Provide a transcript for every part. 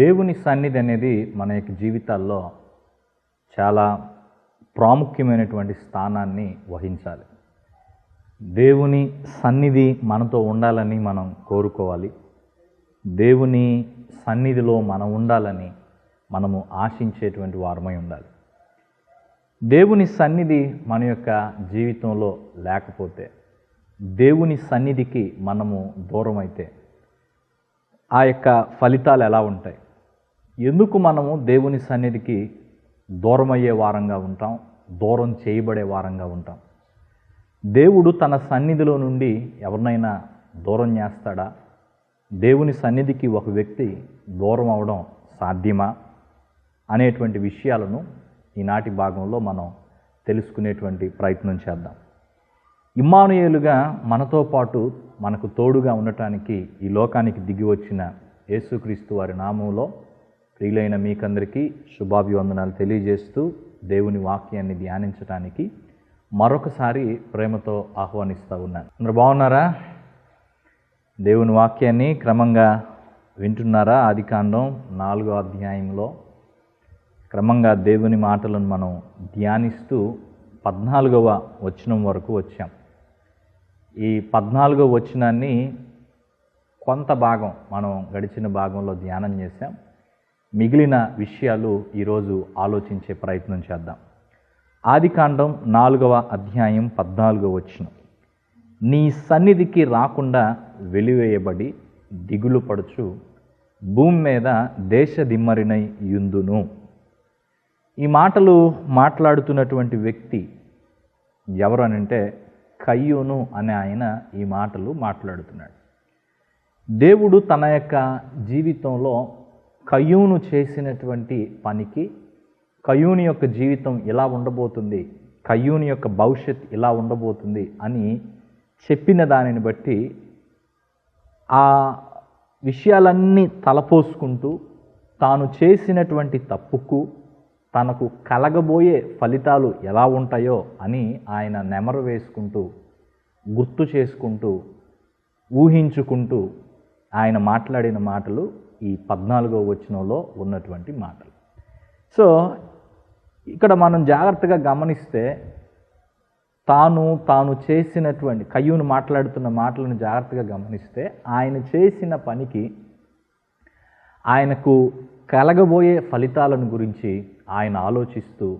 దేవుని సన్నిధి అనేది మన యొక్క జీవితాల్లో చాలా ప్రాముఖ్యమైనటువంటి స్థానాన్ని వహించాలి. దేవుని సన్నిధి మనతో ఉండాలని మనం కోరుకోవాలి. దేవుని సన్నిధిలో మనం ఉండాలని మనము ఆశించేటువంటి వారమై ఉండాలి. దేవుని సన్నిధి మన యొక్క జీవితంలో లేకపోతే దేవుని సన్నిధికి మనము దూరమైతే ఆ యొక్క ఫలితాలు ఎలా ఉంటాయి? ఎందుకు మనము దేవుని సన్నిధికి దూరం అయ్యే వారంగా ఉంటాం? దూరం చేయబడే వారంగా ఉంటాం? దేవుడు తన సన్నిధిలో నుండి ఎవరినైనా దూరం చేస్తాడా? దేవుని సన్నిధికి ఒక వ్యక్తి దూరం అవడం సాధ్యమా? అనేటువంటి విషయాలను ఈనాటి భాగంలో మనం తెలుసుకునేటువంటి ప్రయత్నం చేద్దాం. ఇమ్మానుయేలుగా మనతో పాటు మనకు తోడుగా ఉండటానికి ఈ లోకానికి దిగి వచ్చిన యేసుక్రీస్తు వారి నామంలో ప్రియులైన మీకందరికీ శుభాభివందనాలు తెలియజేస్తూ దేవుని వాక్యాన్ని ధ్యానించడానికి మరొకసారి ప్రేమతో ఆహ్వానిస్తూ ఉన్నాను. అందరు బాగున్నారా? దేవుని వాక్యాన్ని క్రమంగా వింటున్నారా? ఆదికాండం నాలుగో అధ్యాయంలో క్రమంగా దేవుని మాటలను మనం ధ్యానిస్తూ పద్నాలుగవ వచనం వరకు వచ్చాం. ఈ పద్నాలుగవ వచనాన్ని కొంత భాగం మనం గడిచిన భాగంలో ధ్యానం చేశాం. మిగిలిన విషయాలు ఈరోజు ఆలోచించే ప్రయత్నం చేద్దాం. ఆదికాండం నాలుగవ అధ్యాయం పద్నాలుగవ వచ్చిన నీ సన్నిధికి రాకుండా వెలివేయబడి దిగులు పడుచు భూమి మీద దేశ దిమ్మరినై యుందును. ఈ మాటలు మాట్లాడుతున్నటువంటి వ్యక్తి ఎవరు అనంటే కయ్యూను అనే ఆయన ఈ మాటలు మాట్లాడుతున్నాడు. దేవుడు తన యొక్క జీవితంలో కయ్యూను చేసినటువంటి పనికి కయూని యొక్క జీవితం ఇలా ఉండబోతుంది? కయ్యూని యొక్క భవిష్యత్ ఇలా ఉండబోతుంది? అని చెప్పిన దానిని బట్టి ఆ విషయాలన్నీ తలపోసుకుంటూ తాను చేసినటువంటి తప్పుకు తనకు కలగబోయే ఫలితాలు ఎలా ఉంటాయో అని ఆయన నెమరు వేసుకుంటూ గుర్తు చేసుకుంటూ ఊహించుకుంటూ ఆయన మాట్లాడిన మాటలు ఈ పద్నాలుగో వచనంలో ఉన్నటువంటి మాటలు. సో ఇక్కడ మనం జాగ్రత్తగా గమనిస్తే తాను తాను చేసినటువంటి కయ్యూను మాట్లాడుతున్న మాటలను జాగ్రత్తగా గమనిస్తే ఆయన చేసిన పనికి ఆయనకు కలగబోయే ఫలితాలను గురించి ఆయన ఆలోచిస్తూ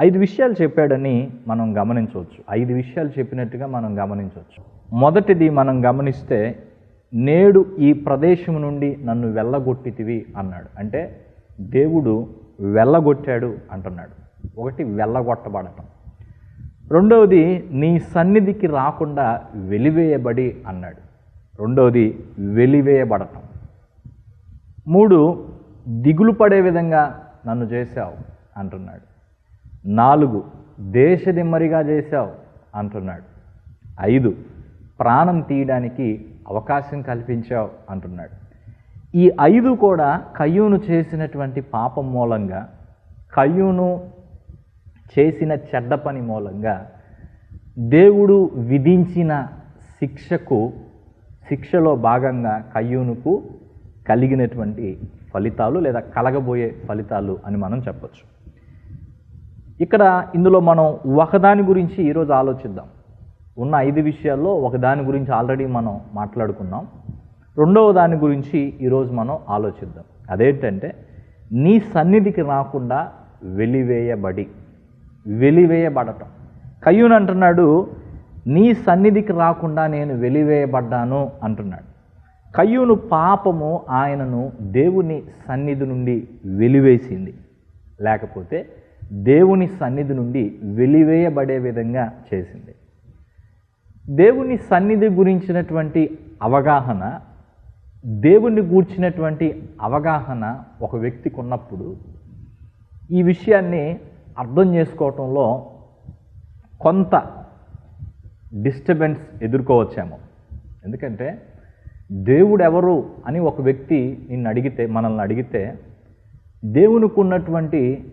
ఐదు విషయాలు చెప్పాడని మనం గమనించవచ్చు. ఐదు విషయాలు చెప్పినట్టుగా మనం గమనించవచ్చు. మొదటిది మనం గమనిస్తే నేడు ఈ ప్రదేశం నుండి నన్ను వెళ్ళగొట్టితివి అన్నాడు. అంటే దేవుడు వెళ్ళగొట్టాడు అంటున్నాడు. ఒకటి వెళ్ళగొట్టబడటం. రెండవది నీ సన్నిధికి రాకుండా వెలివేయబడి అన్నాడు. రెండవది వెలివేయబడటం. మూడు దిగులు పడే విధంగా నన్ను చేశావు అంటున్నాడు. నాలుగు దేశదిమ్మరిగా చేశావు అంటున్నాడు. ఐదు ప్రాణం తీయడానికి అవకాశం కల్పించావు అంటున్నాడు. ఈ ఐదు కూడా కయ్యూను చేసినటువంటి పాపం మూలంగా కయ్యూను చేసిన చెడ్డ పని మూలంగా దేవుడు విధించిన శిక్షకు శిక్షలో భాగంగా కయ్యూనుకు కలిగినటువంటి ఫలితాలు లేదా కలగబోయే ఫలితాలు అని మనం చెప్పచ్చు. ఇక్కడ ఇందులో మనం ఒకదాని గురించి ఈరోజు ఆలోచిద్దాం. ఉన్న ఐదు విషయాల్లో ఒకదాని గురించి ఆల్రెడీ మనం మాట్లాడుకున్నాం. రెండవ దాని గురించి ఈరోజు మనం ఆలోచిద్దాం. అదేంటంటే నీ సన్నిధికి రాకుండా వెలివేయబడి వెలివేయబడటం. కయ్యూన్ అంటున్నాడు నీ సన్నిధికి రాకుండా నేను వెలివేయబడ్డాను అంటున్నాడు. కయ్యూను పాపము ఆయనను దేవుని సన్నిధి నుండి వెలివేసింది. లేకపోతే దేవుని సన్నిధి నుండి వెలివేయబడే విధంగా చేసింది. దేవుని సన్నిధి గురించినటువంటి అవగాహన దేవుణ్ణి గూర్చినటువంటి అవగాహన ఒక వ్యక్తికి ఉన్నప్పుడు ఈ విషయాన్ని అర్థం చేసుకోవటంలో కొంత డిస్టర్బెన్స్ ఎదుర్కోవచ్చాము. ఎందుకంటే దేవుడు ఎవరు అని ఒక వ్యక్తి నిన్ను అడిగితే మనల్ని అడిగితే దేవునికి ఉన్నటువంటి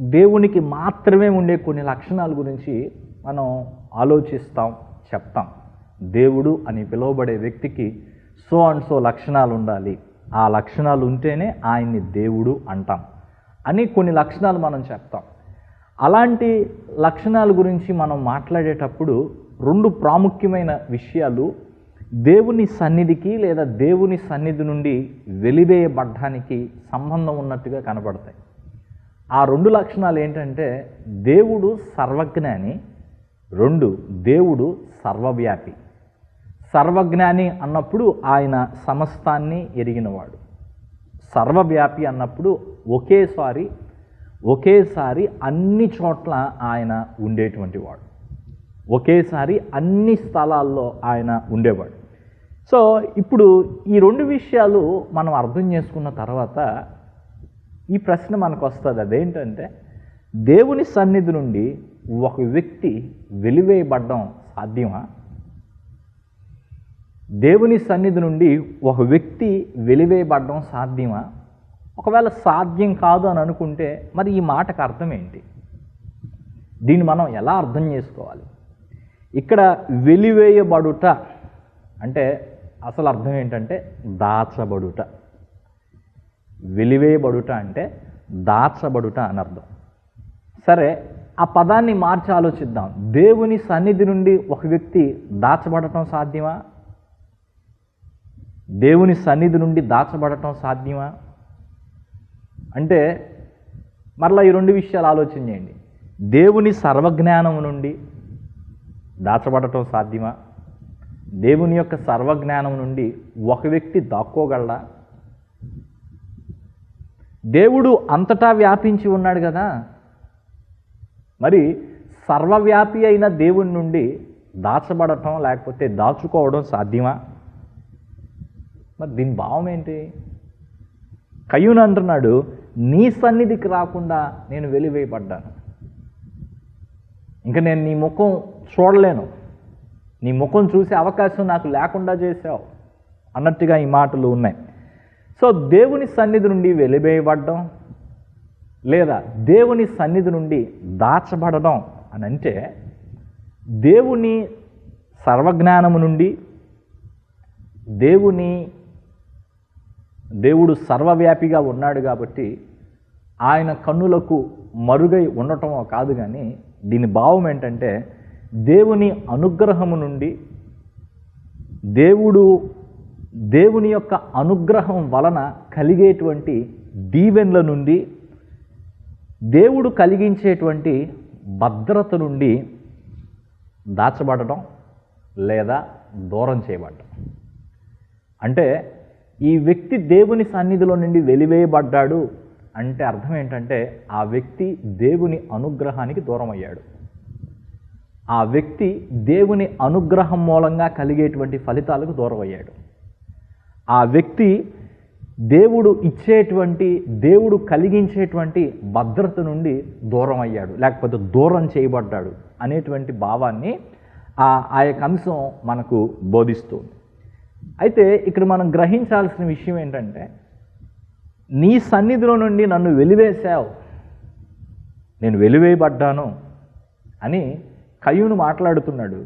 దేవునికి మాత్రమే ఉండే కొన్ని లక్షణాల గురించి మనం ఆలోచిస్తాం చెప్తాం. దేవుడు అని పిలువబడే వ్యక్తికి సో అండ్ సో లక్షణాలు ఉండాలి. ఆ లక్షణాలు ఉంటేనే ఆయన్ని దేవుడు అంటాం అని కొన్ని లక్షణాలు మనం చెప్తాం. అలాంటి లక్షణాల గురించి మనం మాట్లాడేటప్పుడు రెండు ప్రాముఖ్యమైన విషయాలు దేవుని సన్నిధికి లేదా దేవుని సన్నిధి నుండి వెలివేయబడ్డానికి సంబంధం ఉన్నట్టుగా కనబడతాయి. ఆ రెండు లక్షణాలు ఏంటంటే దేవుడు సర్వజ్ఞాని రెండు దేవుడు సర్వవ్యాపి. సర్వజ్ఞాని అన్నప్పుడు ఆయన సమస్తాన్ని ఎరిగినవాడు. సర్వవ్యాపి అన్నప్పుడు ఒకేసారి ఒకేసారి అన్ని చోట్ల ఆయన ఉండేటువంటి వాడు ఒకేసారి అన్ని స్థలాల్లో ఆయన ఉండేవాడు. సో ఇప్పుడు ఈ రెండు విషయాలు మనం అర్థం చేసుకున్న తర్వాత ఈ ప్రశ్న మనకు వస్తుంది అదేంటంటే దేవుని సన్నిధి నుండి ఒక వ్యక్తి వెలివేయబడడం సాధ్యమా? దేవుని సన్నిధి నుండి ఒక వ్యక్తి వెలివేయబడడం సాధ్యమా? ఒకవేళ సాధ్యం కాదు అని అనుకుంటే మరి ఈ మాటకు అర్థం ఏంటి? దీన్ని మనం ఎలా అర్థం చేసుకోవాలి? ఇక్కడ వెలివేయబడుట అంటే అసలు అర్థం ఏంటంటే దాచబడుట. వెలివేయబడుట అంటే దాచబడుట అని అర్థం. సరే ఆ పదాన్ని మార్చి ఆలోచిద్దాం. దేవుని సన్నిధి నుండి ఒక వ్యక్తి దాచబడటం సాధ్యమా? దేవుని సన్నిధి నుండి దాచబడటం సాధ్యమా? అంటే మరలా ఈ రెండు విషయాలు ఆలోచన చేయండి. దేవుని సర్వజ్ఞానం నుండి దాచబడటం సాధ్యమా? దేవుని యొక్క సర్వజ్ఞానం నుండి ఒక వ్యక్తి దాక్కోగలడా? దేవుడు అంతటా వ్యాపించి ఉన్నాడు కదా. మరి సర్వవ్యాపి అయిన దేవుని నుండి దాచబడటం లేకపోతే దాచుకోవడం సాధ్యమా? మరి దీని భావం ఏంటి? కయ్యూను అంటున్నాడు నీ సన్నిధికి రాకుండా నేను వెలివేయబడ్డాను. ఇంకా నేను నీ ముఖం చూడలేను. నీ ముఖం చూసే అవకాశం నాకు లేకుండా చేసావు అన్నట్టుగా ఈ మాటలు ఉన్నాయి. సో దేవుని సన్నిధి నుండి వెలివేయబడ్డం లేదా దేవుని సన్నిధి నుండి దాచబడడం అని అంటే దేవుని సర్వజ్ఞానము నుండి దేవుని దేవుడు సర్వవ్యాపిగా ఉన్నాడు కాబట్టి ఆయన కన్నులకు మరుగై ఉండటం కాదు కానీ దీని భావం ఏంటంటే దేవుని అనుగ్రహము నుండి దేవుడు దేవుని యొక్క అనుగ్రహం వలన కలిగేటువంటి దీవెన్ల నుండి దేవుడు కలిగించేటువంటి భద్రత నుండి దాచబడటం లేదా దూరం చేయబడటం. అంటే ఈ వ్యక్తి దేవుని సన్నిధిలో నుండి వెలివేయబడ్డాడు అంటే అర్థం ఏంటంటే ఆ వ్యక్తి దేవుని అనుగ్రహానికి దూరం అయ్యాడు ఆ వ్యక్తి దేవుని అనుగ్రహం మూలంగా కలిగేటువంటి ఫలితాలకు దూరం అయ్యాడు ఆ వ్యక్తి దేవుడు ఇచ్చేటువంటి దేవుడు కలిగించేటువంటి భద్రత నుండి దూరం అయ్యాడు లేకపోతే దూరం చేయబడ్డాడు అనేటువంటి భావాన్ని ఆ ఆ యొక్క అంశం మనకు బోధిస్తుంది. అయితే ఇక్కడ మనం గ్రహించాల్సిన విషయం ఏంటంటే నీ సన్నిధిలో నుండి నన్ను వెలివేశావు నేను వెలివేయబడ్డాను అని కయ్యూను మాట్లాడుతున్నాడు.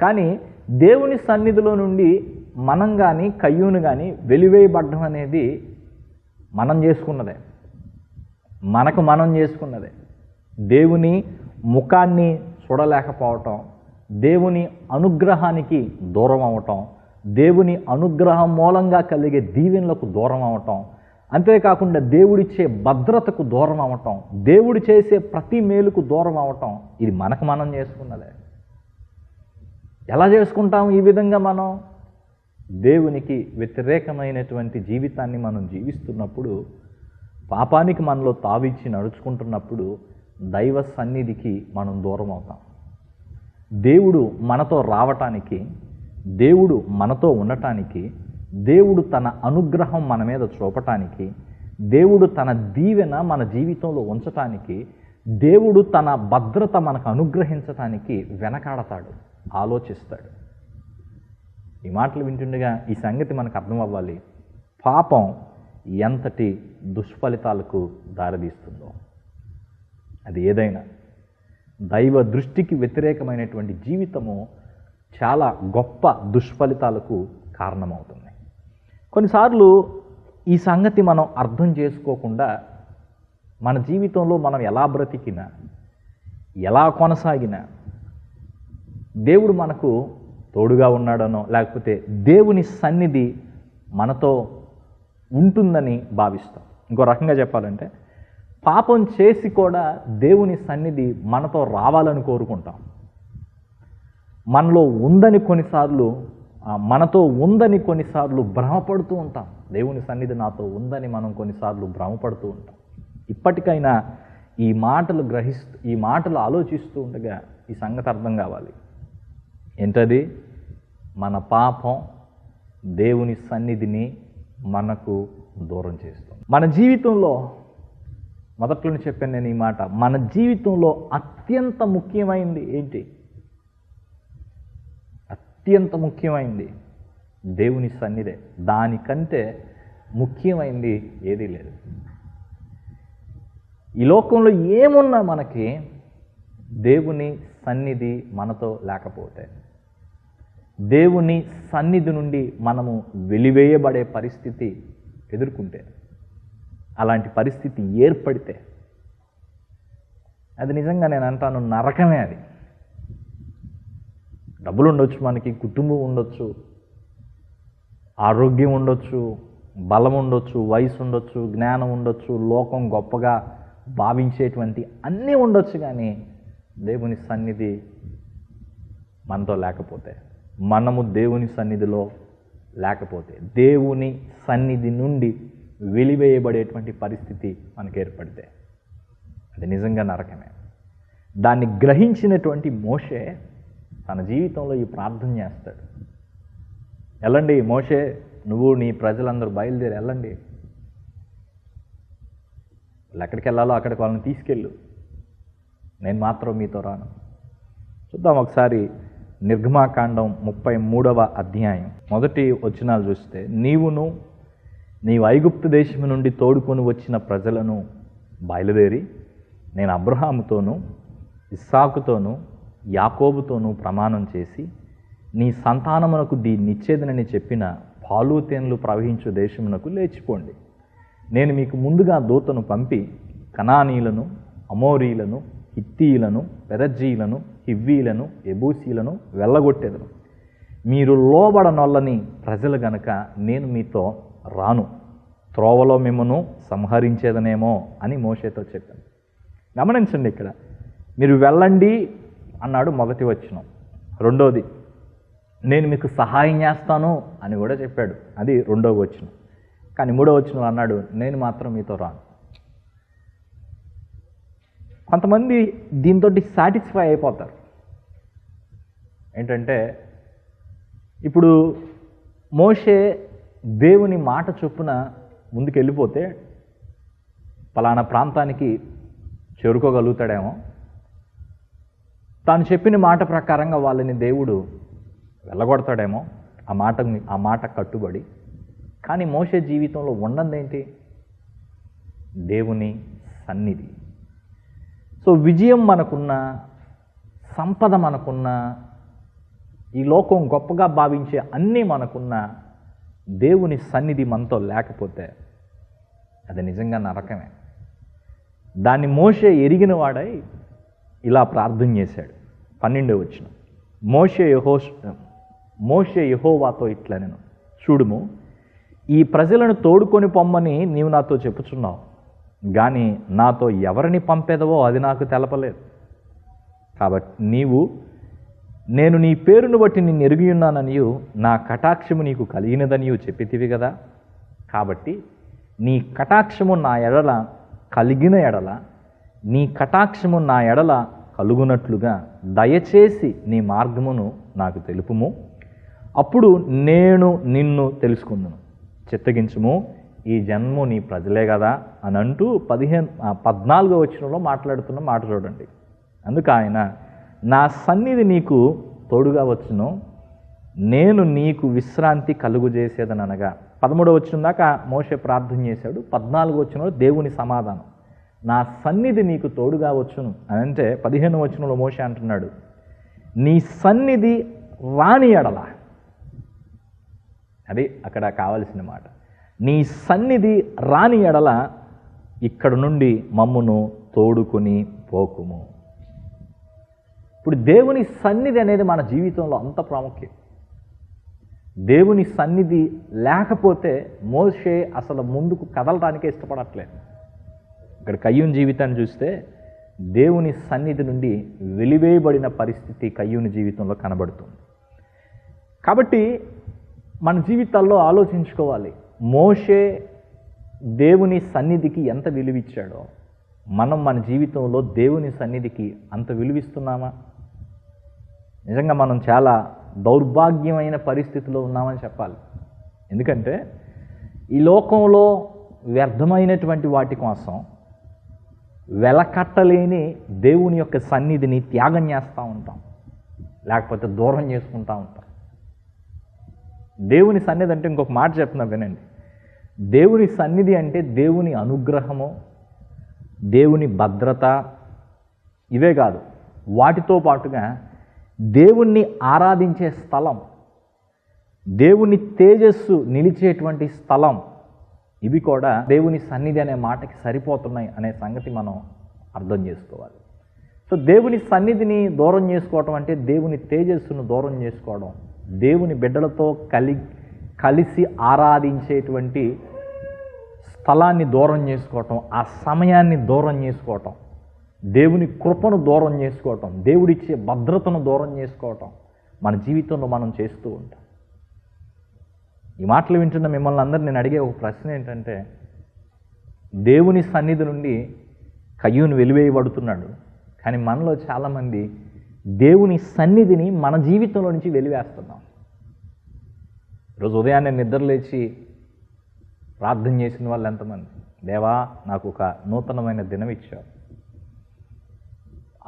కానీ దేవుని సన్నిధిలో నుండి మనం కానీ కయ్యూను కానీ వెలివేయబడ్డం అనేది మనం చేసుకున్నదే. మనకు మనం చేసుకున్నదే. దేవుని ముఖాన్ని చూడలేకపోవటం దేవుని అనుగ్రహానికి దూరం అవటం దేవుని అనుగ్రహం మూలంగా కలిగే దీవెనలకు దూరం అవటం అంతేకాకుండా దేవుడిచ్చే భద్రతకు దూరం అవటం దేవుడు చేసే ప్రతి మేలుకు దూరం అవటం ఇది మనకు మనం చేసుకున్నదే. ఎలా చేసుకుంటాం ఈ విధంగా మనం? దేవునికి వ్యతిరేకమైనటువంటి జీవితాన్ని మనం జీవిస్తున్నప్పుడు పాపానికి మనలో తావిచ్చి నడుచుకుంటున్నప్పుడు దైవ సన్నిధికి మనం దూరం అవుతాం. దేవుడు మనతో రావటానికి దేవుడు మనతో ఉండటానికి దేవుడు తన అనుగ్రహం మన మీద చూపటానికి దేవుడు తన దీవెన మన జీవితంలో ఉంచటానికి దేవుడు తన భద్రత మనకు అనుగ్రహించటానికి వెనకాడతాడు ఆలోచిస్తాడు. ఈ మాటలు వింటుండగా ఈ సంగతి మనకు అర్థం అవ్వాలి. పాపం ఎంతటి దుష్ఫలితాలకు దారితీస్తుందో. అది ఏదైనా. దైవ దృష్టికి వ్యతిరేకమైనటువంటి జీవితము చాలా గొప్ప దుష్ఫలితాలకు కారణమవుతుంది. కొన్నిసార్లు ఈ సంగతి మనం అర్థం చేసుకోకుండా మన జీవితంలో మనం ఎలా బ్రతికినా ఎలా కొనసాగినా దేవుడు మనకు తోడుగా ఉన్నాడనో లేకపోతే దేవుని సన్నిధి మనతో ఉంటుందని భావిస్తాం. ఇంకో రకంగా చెప్పాలంటే పాపం చేసి కూడా దేవుని సన్నిధి మనతో రావాలని కోరుకుంటాం. మనలో ఉందని కొన్నిసార్లు మనతో ఉందని కొన్నిసార్లు భ్రమపడుతూ ఉంటాం. దేవుని సన్నిధి నాతో ఉందని మనం కొన్నిసార్లు భ్రమపడుతూ ఉంటాం. ఇప్పటికైనా ఈ మాటలు గ్రహిస్తూ ఈ మాటలు ఆలోచిస్తూ ఉండగా ఈ సంగతి అర్థం కావాలి. ఏంటది మన పాపం దేవుని సన్నిధిని మనకు దూరం చేస్తుంది. మన జీవితంలో మొదట్లో చెప్పాను నేను ఈ మాట మన జీవితంలో అత్యంత ముఖ్యమైనది ఏంటి? అత్యంత ముఖ్యమైనది దేవుని సన్నిధే. దానికంటే ముఖ్యమైనది ఏదీ లేదు. ఈ లోకంలో ఏమున్నా మనకి దేవుని సన్నిధి మనతో లేకపోతే దేవుని సన్నిధి నుండి మనము వెలివేయబడే పరిస్థితి ఎదుర్కొంటే అలాంటి పరిస్థితి ఏర్పడితే అది నిజంగా నేను అంటాను నరకమే అది. డబ్బులు ఉండొచ్చు మనకి కుటుంబం ఉండొచ్చు ఆరోగ్యం ఉండొచ్చు బలం ఉండొచ్చు వయసు ఉండొచ్చు జ్ఞానం ఉండొచ్చు లోకం గొప్పగా భావించేటువంటి అన్నీ ఉండొచ్చు కానీ దేవుని సన్నిధి మనతో లేకపోతే మనము దేవుని సన్నిధిలో లేకపోతే దేవుని సన్నిధి నుండి వెలివేయబడేటువంటి పరిస్థితి మనకు ఏర్పడితే అది నిజంగా నరకమే. దాన్ని గ్రహించినటువంటి మోషే తన జీవితంలో ఈ ప్రార్థన చేస్తాడు. వెళ్ళండి మోషే నువ్వు నీ ప్రజలందరూ బయలుదేరి వెళ్ళండి వాళ్ళు ఎక్కడికి వెళ్ళాలో అక్కడికి వాళ్ళని తీసుకెళ్ళు. నేను మాత్రం మీతో రాను. చూద్దాం ఒకసారి నిర్గమాకాండం ముప్పై మూడవ అధ్యాయం. మొదటి వచనాలు చూస్తే నీవును నీవు ఐగుప్తు దేశం నుండి తోడుకొని వచ్చిన ప్రజలను బయలుదేరి నేను అబ్రహాముతోనూ ఇస్సాకుతోనూ యాకోబుతోనూ ప్రమాణం చేసి నీ సంతానమునకు దీన్నిచ్చేదనని చెప్పిన పాలుతేనులు ప్రవహించు దేశమునకు లేచిపోండి. నేను మీకు ముందుగా దూతను పంపి కనానీలను అమోరీలను హిత్తీలను పెరజ్జీలను హివ్వీలను ఎబూసీలను వెళ్ళగొట్టేదను. మీరు లోబడనొల్లని ప్రజలు గనక నేను మీతో రాను. త్రోవలో మిమ్మను సంహరించేదనేమో అని మోషేతో చెప్పాను. గమనించండి ఇక్కడ. మీరు వెళ్ళండి అన్నాడు మొదటి వచ్చిన రెండోది నేను మీకు సహాయం చేస్తాను అని కూడా చెప్పాడు. అది రెండవ వచ్చిన కానీ మూడో వచ్చిన అన్నాడు నేను మాత్రం మీతో రాను. కొంతమంది దీంతో సాటిస్ఫై అయిపోతారు. ఏంటంటే ఇప్పుడు మోషే దేవుని మాట చొప్పున ముందుకెళ్ళిపోతే పలానా ప్రాంతానికి చేరుకోగలుగుతాడేమో. తాను చెప్పిన మాట ప్రకారంగా వాళ్ళని దేవుడు వెళ్ళగొడతాడేమో ఆ మాట ఆ మాట కట్టుబడి. కానీ మోసే జీవితంలో ఉన్నదేంటి? దేవుని సన్నిధి. సో విజయం మనకున్న సంపద మనకున్న ఈ లోకం గొప్పగా భావించే అన్నీ మనకున్న దేవుని సన్నిధి మనతో లేకపోతే అది నిజంగా నరకమే. దాన్ని మోసే ఎరిగిన వాడై ఇలా ప్రార్థన చేశాడు. పన్నెండో వచ్చిన మోసే యహో మోసే యహోవాతో ఇట్లా నేను చూడుము ఈ ప్రజలను తోడుకొని పొమ్మని నీవు నాతో చెప్పుచున్నావు. కానీ నాతో ఎవరిని పంపేదవో అది నాకు తెలపలేదు. కాబట్టి నీవు నేను నీ పేరును బట్టి నిన్ను ఎరిగి ఉన్నాననియు నా కటాక్షము నీకు కలిగినదనియు చెప్పితివి కదా కాబట్టి నీ కటాక్షము నా ఎడల కలిగిన ఎడల నీ కటాక్షము నా ఎడల కలుగునట్లుగా దయచేసి నీ మార్గమును నాకు తెలుపుము. అప్పుడు నేను నిన్ను తెలుసుకుందును. చిత్తగించుము. ఈ జన్ము నీ ప్రజలే కదా అని అంటూ పదిహేను పద్నాలుగో వచనంలో మాట్లాడుతున్న మాట చూడండి. అందుకు ఆయన నా సన్నిధి నీకు తోడుగా వచ్చును నేను నీకు విశ్రాంతి కలుగు చేసేదని అనగా పదమూడవ వచ్చిన దాకా మోసే ప్రార్థన చేశాడు పద్నాలుగు వచ్చిన దేవుని సమాధానం. నా సన్నిధి నీకు తోడుగా వచ్చును అని అంటే పదిహేను వచనంలో మోసే అంటున్నాడు నీ సన్నిధి రాని ఎడల. అది అక్కడ కావలసిన మాట. నీ సన్నిధి రాని ఎడల ఇక్కడ నుండి మమ్మును తోడుకొని పోకుము. ఇప్పుడు దేవుని సన్నిధి అనేది మన జీవితంలో అంత ప్రాముఖ్యం. దేవుని సన్నిధి లేకపోతే మోషే అసలు ముందుకు కదలడానికే ఇష్టపడట్లేదు. ఇక్కడ కయ్యూని జీవితాన్ని చూస్తే దేవుని సన్నిధి నుండి వెలివేయబడిన పరిస్థితి కయ్యూని జీవితంలో కనబడుతుంది. కాబట్టి మన జీవితాల్లో ఆలోచించుకోవాలి. మోషే దేవుని సన్నిధికి ఎంత విలువిచ్చాడో మనం మన జీవితంలో దేవుని సన్నిధికి అంత విలువిస్తున్నామా? నిజంగా మనం చాలా దౌర్భాగ్యమైన పరిస్థితిలో ఉన్నామని చెప్పాలి. ఎందుకంటే ఈ లోకంలో వ్యర్థమైనటువంటి వాటి కోసం వెలకట్టలేని దేవుని యొక్క సన్నిధిని త్యాగం చేస్తూ ఉంటాం. లేకపోతే దూరం చేసుకుంటూ ఉంటాం. దేవుని సన్నిధి అంటే ఇంకొక మాట చెప్తున్నా వినండి. దేవుని సన్నిధి అంటే దేవుని అనుగ్రహము దేవుని భద్రత ఇవే కాదు. వాటితో పాటుగా దేవుణ్ణి ఆరాధించే స్థలం దేవుని తేజస్సు నిలిచేటువంటి స్థలం ఇవి కూడా దేవుని సన్నిధి అనే మాటకి సరిపోతున్నాయి అనే సంగతి మనం అర్థం చేసుకోవాలి. సో దేవుని సన్నిధిని దూరం చేసుకోవటం అంటే దేవుని తేజస్సును దూరం చేసుకోవడం. దేవుని బిడ్డలతో కలి కలిసి ఆరాధించేటువంటి స్థలాన్ని దూరం చేసుకోవటం ఆ సమయాన్ని దూరం చేసుకోవటం దేవుని కృపను దూరం చేసుకోవటం దేవుడిచ్చే భద్రతను దూరం చేసుకోవటం మన జీవితంలో మనం చేస్తూ ఉంటాం. ఈ మాటలు వింటున్న మిమ్మల్ని అందరూ నేను అడిగే ఒక ప్రశ్న ఏంటంటే దేవుని సన్నిధి నుండి కయ్యూని వెలివేయబడుతున్నాడు. కానీ మనలో చాలామంది దేవుని సన్నిధిని మన జీవితంలో నుంచి వెలివేస్తున్నాం. ఈరోజు ఉదయాన్నే నిద్రలేచి ప్రార్థన చేసిన వాళ్ళు ఎంతమంది? దేవా నాకు ఒక నూతనమైన దినం ఇచ్చావు.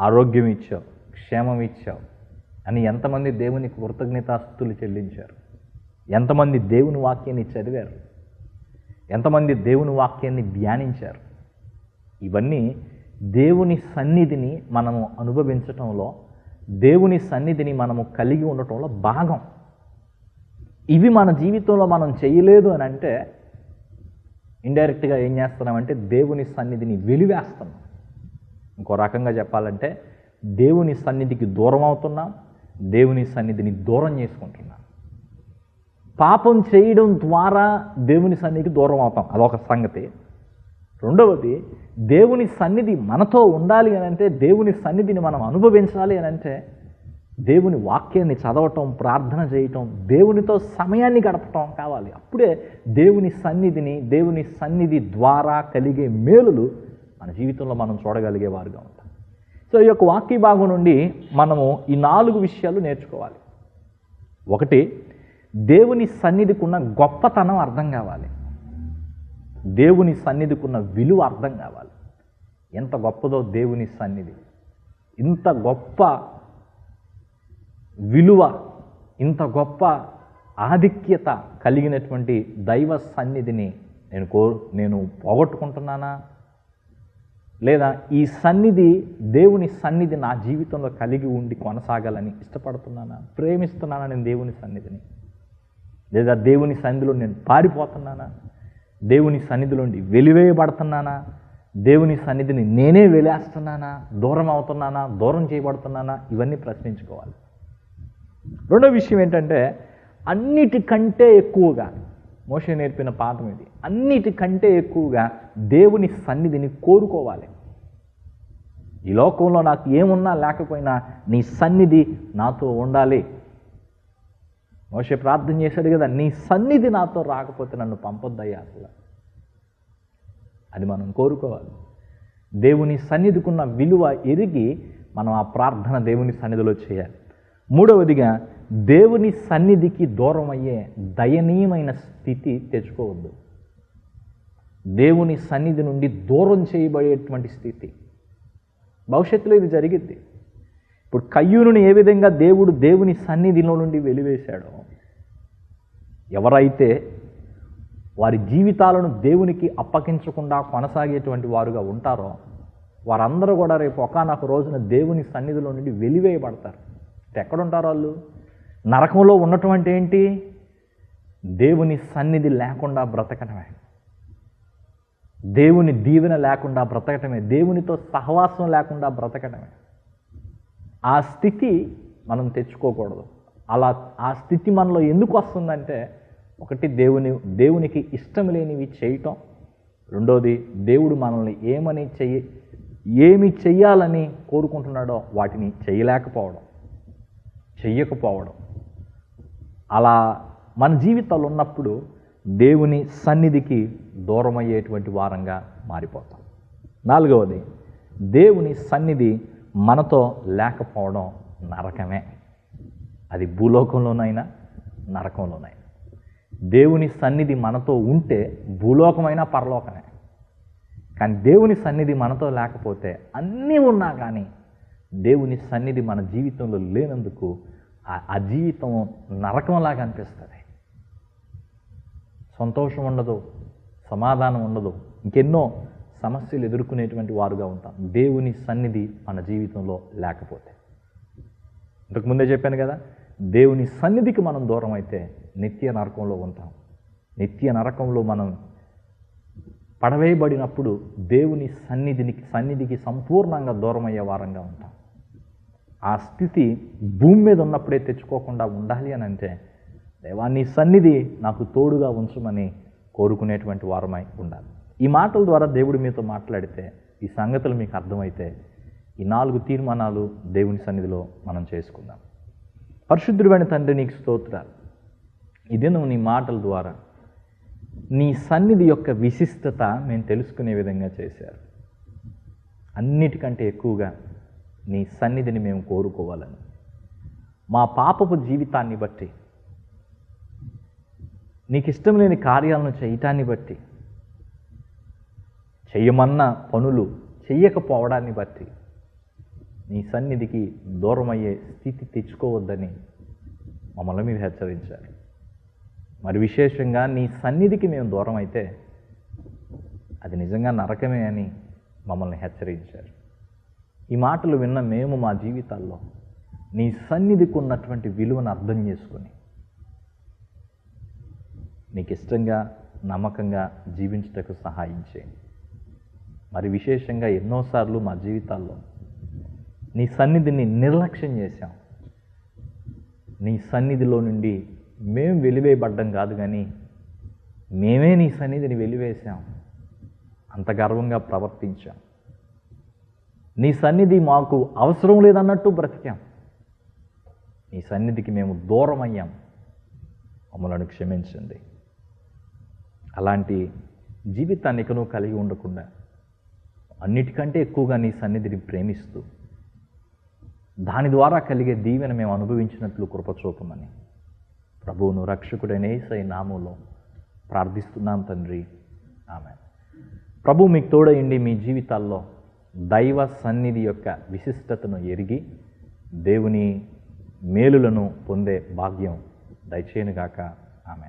ఆరోగ్యం ఇచ్చావు. క్షేమం ఇచ్చావు. అని ఎంతమంది దేవునికి కృతజ్ఞతాస్తులు చెల్లించారు. ఎంతమంది దేవుని వాక్యాన్ని చదివారు. ఎంతమంది దేవుని వాక్యాన్ని ధ్యానించారు. ఇవన్నీ దేవుని సన్నిధిని మనము అనుభవించటంలో దేవుని సన్నిధిని మనము కలిగి ఉండటంలో భాగం. ఇవి మన జీవితంలో మనం చేయలేదు అని అంటే ఇండైరెక్ట్గా ఏం చేస్తున్నామంటే దేవుని సన్నిధిని వెలివేస్తున్నాం. ఇంకో రకంగా చెప్పాలంటే దేవుని సన్నిధికి దూరం అవుతున్నాం దేవుని సన్నిధిని దూరం చేసుకుంటున్నాం. పాపం చేయడం ద్వారా దేవుని సన్నిధికి దూరం అవుతాం. అదొక సంగతి. రెండవది దేవుని సన్నిధి మనతో ఉండాలి అని అంటే దేవుని సన్నిధిని మనం అనుభవించాలి అని అంటే దేవుని వాక్యాన్ని చదవటం ప్రార్థన చేయటం దేవునితో సమయాన్ని గడపటం కావాలి. అప్పుడే దేవుని సన్నిధిని దేవుని సన్నిధి ద్వారా కలిగే మేలులు మన జీవితంలో మనం చూడగలిగే వారుగా ఉంటాం సో ఈ యొక్క వాక్య భాగం నుండి మనము ఈ నాలుగు విషయాలు నేర్చుకోవాలి. ఒకటి దేవుని సన్నిధికి ఉన్న గొప్పతనం అర్థం కావాలి. దేవుని సన్నిధికి ఉన్న విలువ అర్థం కావాలి. ఎంత గొప్పదో దేవుని సన్నిధి. ఇంత గొప్ప విలువ ఇంత గొప్ప ఆధిక్యత కలిగినటువంటి దైవ సన్నిధిని నేను కో నేను పోగొట్టుకుంటున్నానా? లేదా ఈ సన్నిధి దేవుని సన్నిధి నా జీవితంలో కలిగి ఉండి కొనసాగాలని ఇష్టపడుతున్నానా? ప్రేమిస్తున్నానా నేను దేవుని సన్నిధిని? లేదా దేవుని సన్నిధిలో నేను పారిపోతున్నానా? దేవుని సన్నిధిలోండి వెలివేయబడుతున్నానా? దేవుని సన్నిధిని నేనే వెలేస్తున్నానా దూరం అవుతున్నానా? దూరం చేయబడుతున్నానా? ఇవన్నీ ప్రశ్నించుకోవాలి. రెండో విషయం ఏంటంటే అన్నిటికంటే ఎక్కువగా మోషే నేర్పిన పాఠం ఇది అన్నిటికంటే ఎక్కువగా దేవుని సన్నిధిని కోరుకోవాలి. ఈ లోకంలో నాకు ఏమున్నా లేకపోయినా నీ సన్నిధి నాతో ఉండాలి. మోసే ప్రార్థన చేశాడు కదా నీ సన్నిధి నాతో రాకపోతే నన్ను పంపొద్దయ్యా అసలు అది మనం కోరుకోవాలి. దేవుని సన్నిధికున్న విలువ ఎరిగి మనం ఆ ప్రార్థన దేవుని సన్నిధిలో చేయాలి. మూడవదిగా దేవుని సన్నిధికి దూరం అయ్యే దయనీయమైన స్థితి తెచ్చుకోవద్దు. దేవుని సన్నిధి నుండి దూరం చేయబడేటువంటి స్థితి. భవిష్యత్తులో ఇది జరిగింది ఇప్పుడు కయ్యూనుని ఏ విధంగా దేవుడు దేవుని సన్నిధిలో నుండి వెలివేశాడో ఎవరైతే వారి జీవితాలను దేవునికి అప్పగించకుండా కొనసాగేటువంటి వారుగా ఉంటారో వారందరూ కూడా రేపు ఒకనొక రోజున దేవుని సన్నిధిలో నుండి వెలివేయబడతారు. ఎక్కడుంటారు వాళ్ళు? నరకంలో ఉన్నటువంటి ఏంటి? దేవుని సన్నిధి లేకుండా బ్రతకటమే. దేవుని దీవెన లేకుండా బ్రతకటమే. దేవునితో సహవాసం లేకుండా బ్రతకటమే. ఆ స్థితి మనం తెచ్చుకోకూడదు. అలా ఆ స్థితి మనలో ఎందుకు వస్తుందంటే ఒకటి దేవుని దేవునికి ఇష్టం లేనివి చేయటం. రెండోది దేవుడు మనల్ని ఏమని చెయ్యి ఏమి చెయ్యాలని కోరుకుంటున్నాడో వాటిని చేయలేకపోవడం చెయ్యకపోవడం. అలా మన జీవితాలు ఉన్నప్పుడు దేవుని సన్నిధికి దూరమయ్యేటువంటి వారంగా మారిపోతాం. నాలుగవది దేవుని సన్నిధి మనతో లేకపోవడం నరకమే. అది భూలోకంలోనైనా నరకంలోనైనా. దేవుని సన్నిధి మనతో ఉంటే భూలోకమైనా పరలోకమే. కానీ దేవుని సన్నిధి మనతో లేకపోతే అన్నీ ఉన్నా కానీ దేవుని సన్నిధి మన జీవితంలో లేనందుకు ఆ- జీవితం నరకంలాగా అనిపిస్తుంది. సంతోషం ఉండదు సమాధానం ఉండదు. ఇంకెన్నో సమస్యలు ఎదుర్కొనేటువంటి వారుగా ఉంటాం. దేవుని సన్నిధి మన జీవితంలో లేకపోతే. ఇంతకుముందే చెప్పాను కదా దేవుని సన్నిధికి మనం దూరం అయితే నిత్య నరకంలో ఉంటాం. నిత్య నరకంలో మనం పడవేయబడినప్పుడు దేవుని సన్నిధిని సన్నిధికి సంపూర్ణంగా దూరం అయ్యే వారంగా ఉంటాం. ఆ స్థితి భూమి మీద ఉన్నప్పుడే తెచ్చుకోకుండా ఉండాలి అని అంటే దేవా నీ సన్నిధి నాకు తోడుగా ఉంచమని కోరుకునేటువంటి వారమై ఉండాలి. ఈ మాటల ద్వారా దేవుడు మీతో మాట్లాడితే ఈ సంగతులు మీకు అర్థమైతే ఈ నాలుగు తీర్మానాలు దేవుని సన్నిధిలో మనం చేసుకుందాం. పరిశుద్ధుడైన తండ్రి నీకు స్తోత్రాలు. ఇదే నువ్వు నీ మాటల ద్వారా. నీ సన్నిధి యొక్క విశిష్టత మేము తెలుసుకునే విధంగా చేశారు. అన్నిటికంటే ఎక్కువగా నీ సన్నిధిని మేము కోరుకోవాలని. మా పాపపు జీవితాన్ని బట్టి నీకు ఇష్టం లేని కార్యాలను చేయటాన్ని బట్టి చేయమన్న పనులు చెయ్యకపోవడాన్ని బట్టి నీ సన్నిధికి దూరమయ్యే స్థితి తెచ్చుకోవద్దని మమ్మల్ని మీరు హెచ్చరించారు. మరి విశేషంగా నీ సన్నిధికి మేము దూరం అయితే అది నిజంగా నరకమే అని మమ్మల్ని హెచ్చరించారు. ఈ మాటలు విన్న మేము మా జీవితాల్లో నీ సన్నిధికి ఉన్నటువంటి విలువను అర్థం చేసుకొని నీకు ఇష్టంగా నమ్మకంగా జీవించుటకు సహాయం చేయండి. మరి విశేషంగా ఎన్నోసార్లు మా జీవితాల్లో నీ సన్నిధిని నిర్లక్ష్యం చేశాం. నీ సన్నిధిలో నుండి మేము వెలివేయబడ్డం కాదు కానీ మేమే నీ సన్నిధిని వెలివేశాం. అంత గర్వంగా ప్రవర్తించాం. నీ సన్నిధి మాకు అవసరం లేదన్నట్టు బ్రతికాం. నీ సన్నిధికి మేము దూరం అయ్యాం మమ్మల్ని క్షమించండి. అలాంటి జీవితాన్ని ఇకను కలిగి ఉండకుండా అన్నిటికంటే ఎక్కువగా నీ సన్నిధిని ప్రేమిస్తూ దాని ద్వారా కలిగే దీవెన మేము అనుభవించినట్లు కృపచూపమని. ప్రభువును రక్షకుడైన యేసయ్య నామంలో ప్రార్థిస్తున్నాం తండ్రి. ఆమె ప్రభు మీకు తోడయండి మీ జీవితాల్లో దైవ సన్నిధి యొక్క విశిష్టతను ఎరిగి దేవుని మేలులను పొందే భాగ్యం దయచేయనుగాక. ఆమె